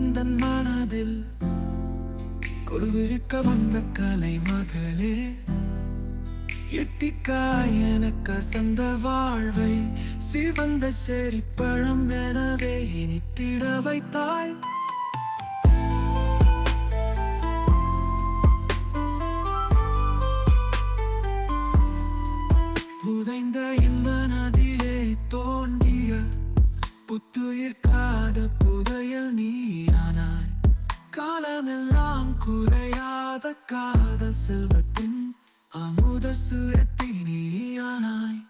எந்த மனதில் கொலுவிருக்க வந்த கலை மகளே எட்டிக்காய் எனக்கு சந்த வாழ்வை சிவந்த செறிப்பழம் எனவே இனித்திட வைத்தாய். குறையாத காதல் செல்வத்தின் அமுத சுரத்தி நீயானாய்.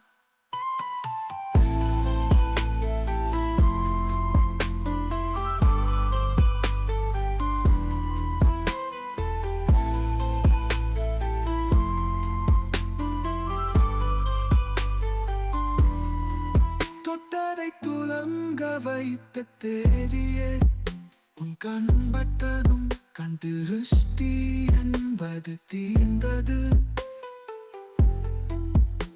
தொட்டதை துலங்க வைத்த தேவியே உன் கண்பட்டதும் கண் திருஷ்டி என்பது தீர்ந்தது.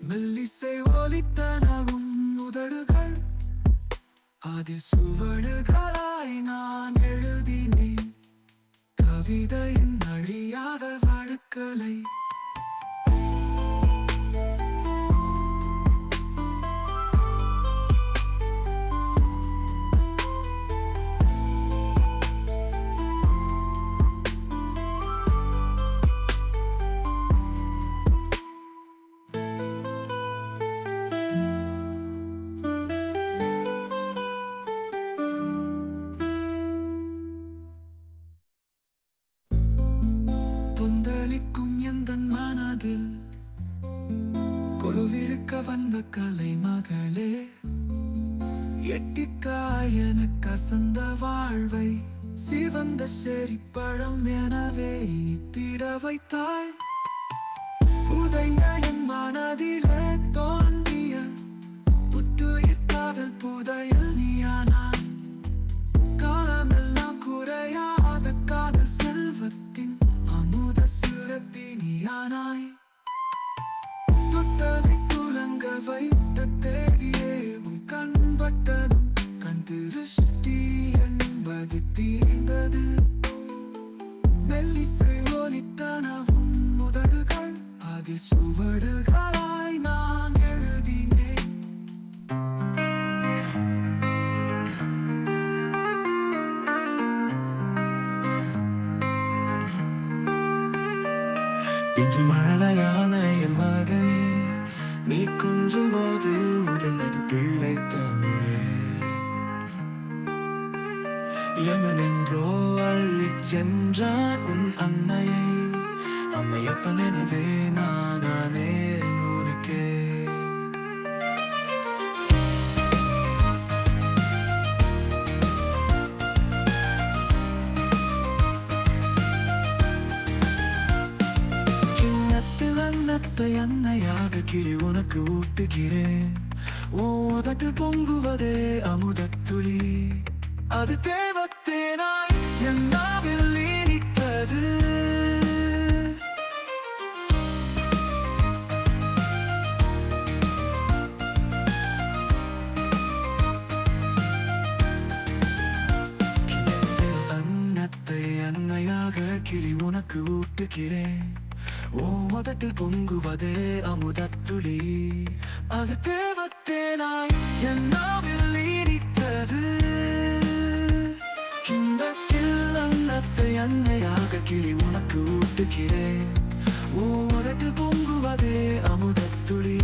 மெல்லிசை ஒலித்தனவும் உதடுகள். அது சுவடுகளாய் நான் எழுதினேன். கவிதையின் அழியாத வடுக்களை கொந்தளிக்கும் எந்த மனதில் கொலுவிருக்க வந்த கலை மகளே எட்டிக்காய் எனக்கு அசந்த வாழ்வை சிவந்த செறிப்பழம் எனவே திட வைத்தாய் புதைந்த மனதிலே தோன்றிய புத்துயிர் காதல் புதையல் பிஞ்சு மழையான என் மகனே நீ கொஞ்சம் போது உடனது பிள்ளை தமிழே. எமனென்றோ அள்ளி சென்றான் உன் அன்னையை அம்மையப்பன் எனவே நானே உனக்கே. கிளி உனக்கு ஊட்டுகிறேன். ஓதட்டு பொங்குவதே அமுதத்துளி அது தேவத்தேனாய் என்னாவில் இனித்தது அன்னத்தை அன்னையாக கிளி உனக்கு ஊட்டுகிறேன். ஓ முதட்டில் பொங்குவதே அமுதத்துளி. அது தேவத்தேனாய் என் நாவில் இனித்தது கிண்ணத்தில் அன்னத்தை அன்னையாக கிளி உனக்கு ஊட்டுகிறேன். ஓ மதத்தில் பொங்குவதே அமுதத்துளி.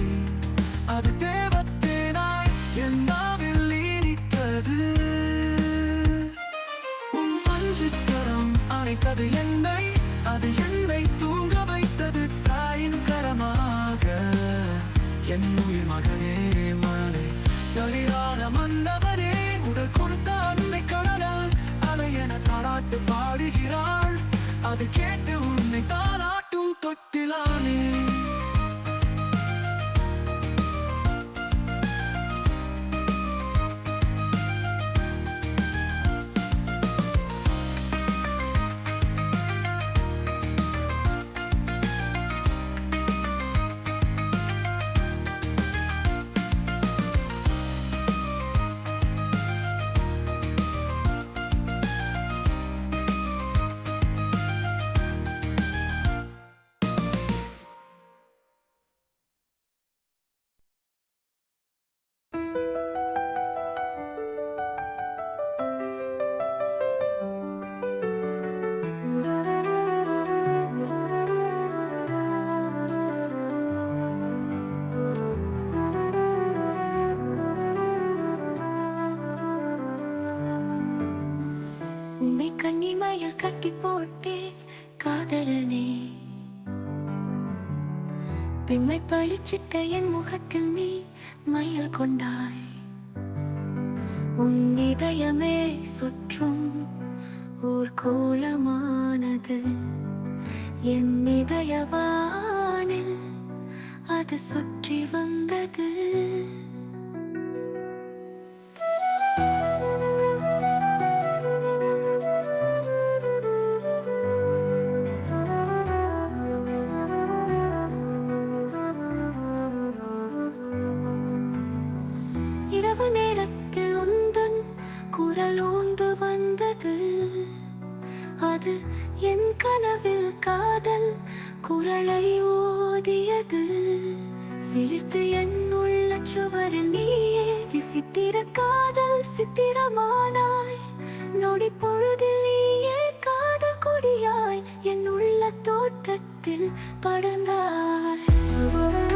அது தேவத்தேனாய் என் நாவில் இனித்தது உன் பஞ்சுக்கரம் அணைத்தது என்னை என்னை என் உயிர் மகனே மகனே கலியான மன்னவனே உடல் கொடுத்த அன்னை கடலால் அலை என தாளாட்டு பாடுகிறாள். அது கேட்டு உன்னை தாளாட்டும் தொட்டிலானே. கண்ணிமையில் கட்டி போட்டே காதலனே. பெண்மை பழிச்சிட்ட என் முகத்தில் நீ மயில் கொண்டாய். உன் இதயமே சுற்றும் ஓர் கோலமானது. என் இதயவானில் அது சுற்றி வந்தது. காதல் சித்திரமானாய். நொடி பொழுதில் நீயே காதல் கொடியாய். என் உள்ள தோட்டத்தில் படந்தாய்.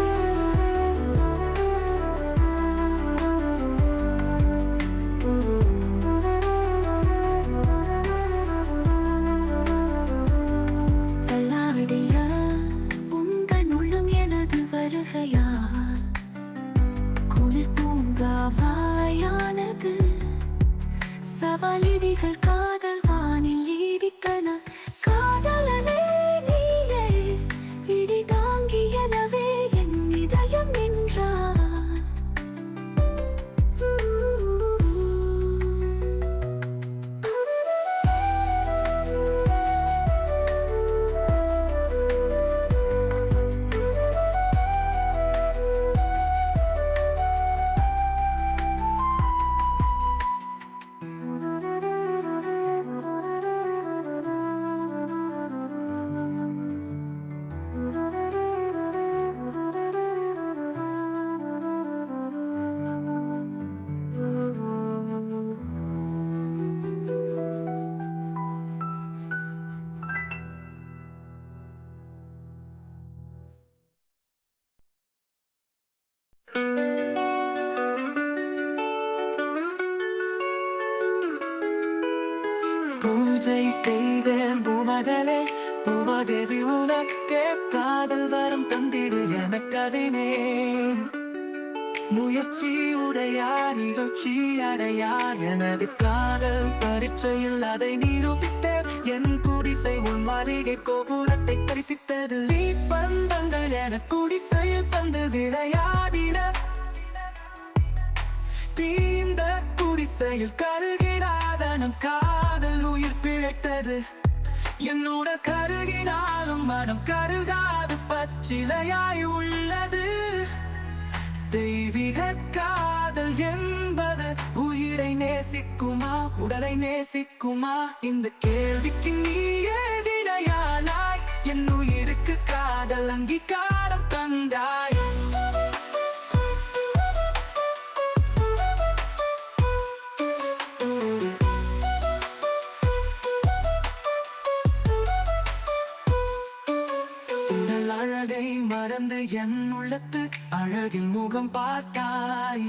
எனக்கதினே முயற்சி உடையார் நிகழ்ச்சி அடையார் எனது காதல் பரீட்சையில் அதை நிரூபித்த என் குடிசை உன் மாளிகை கோபுரத்தை தரிசித்தது. நீ பந்தங்கள் என குடிசையில் தந்து விளையாடின. தீந்த குடிசையில் கருகினாத நம் காதல் உயிர் பிழைத்தது. என்னோட கருகினாலும் மனம் கருகாது பச்சிலையாய் உள்ளது. தெய்வீக காதல் என்பது உயிரை நேசிக்குமா உடலை நேசிக்குமா? இந்த கேள்விக்கு நீயே விடையானாய் என் உயிருக்கு காதல் அங்கீகாரம் தந்தாய். மறந்து என் உள்ளத்து அழகின் முகம் பார்த்தாய்.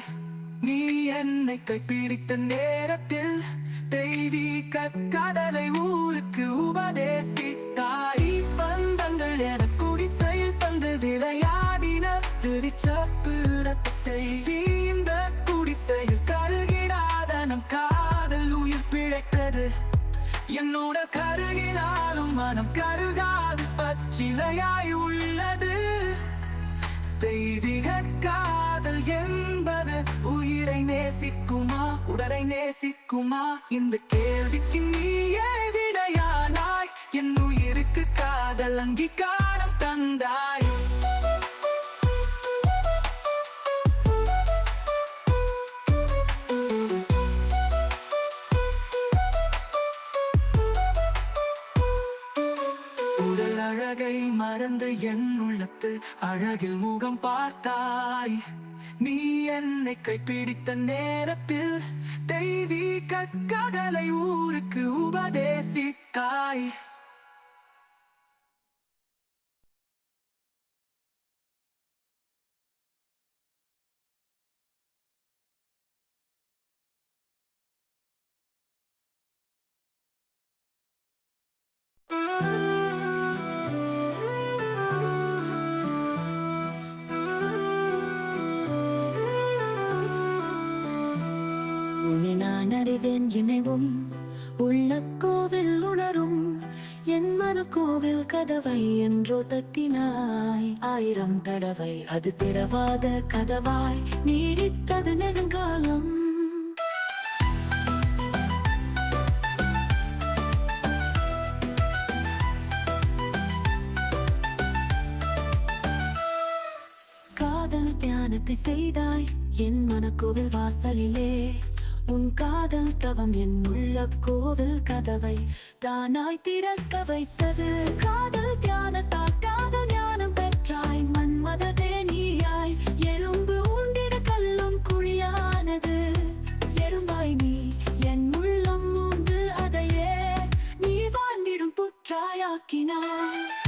நீ என்னை கைப்பிடித்த நேரத்தில் தெய்வீக காதலை ஊருக்கு உபதேசித்தாய். பந்தங்கள் என குடிசையில் பந்து விளையாடின திருச்சப்பு ரத்தத்தை இந்த குடிசையில் கருகிடாத நம் காதல் உயிர் பிழைத்தது. என்னோட கருகினாலும் மனம் கருகாது பச்சிலையாய் உள்ளது. தெய்வீக காதல் என்பது உயிரை நேசிக்குமா உடலை நேசிக்குமா? இந்த கேள்விக்கு நீயே விடையானாய். என் உயிருக்கு காதல் அங்கீகாரம் பார்த்து அழகில் முகம் பார்த்தாய். நீ என்னை கைப்பிடித்த நேரத்தில் தெய்வீக கடலை ஊருக்கு உபதேசித்தாய். மனறிவேன் இணைவும் உள்ள கோவில் உணரும் என் மன கோவில் கதவை என்றோ தட்டினாய். ஆயிரம் தடவை அது திறவாத கதவாய் நீடித்தது நெடுங்காலம். காதல் தியானத்தை செய்தாய் என் மனக்கோவில் வாசலிலே. உன் காதல் தவம் என் உள்ள கோவில் கதவை தானாய் திறக்க வைத்தது. காதல் தியானத்தால் காதல் ஞானம் பெற்றாய். மன்மத தேனியாய் எறும்பு உண்டிட கல்லும் குழியானது. எறும்பாய் நீ என் உள்ளம் மூந்து அதையே நீ வாழ்ந்திடும் புற்றாயாக்கினாய்.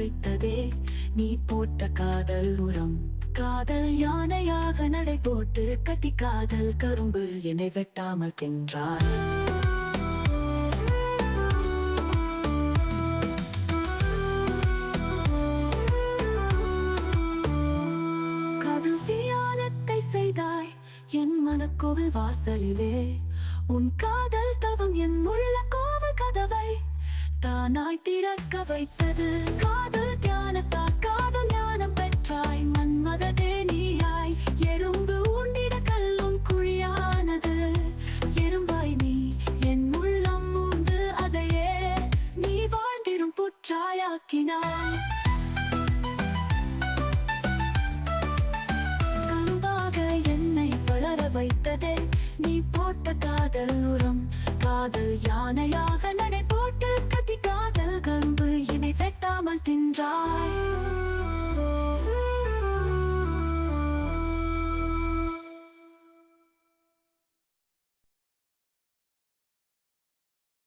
வளர நீ போட்ட காதல் உரம். காதல் யானையாக நடை போட்டு கட்டி காதல் கரும்பு என்னை வெட்டாமல் தின்றார். காதல் செய்தாய் என் மனக்கோவில் வாசலிலே. உன் காதல் தவம் என் உள்ள கோவில் கதவை. தானாய் திறக்க வைத்தது காதல் தியானத்தா காதல் ஞானம் பெற்றாய். மன்மத தேனியாய் எறும்பு உண்டிட கல்லும் குழியானது. எறும்பாய் நீ என் உள்ளம் மூந்து அதையே. நீ வாழ்ந்திடும் புற்றாயாக்கினாய். என்னை வளர வைத்ததே நீ போட்ட காதல் உரம். காதல் யானையா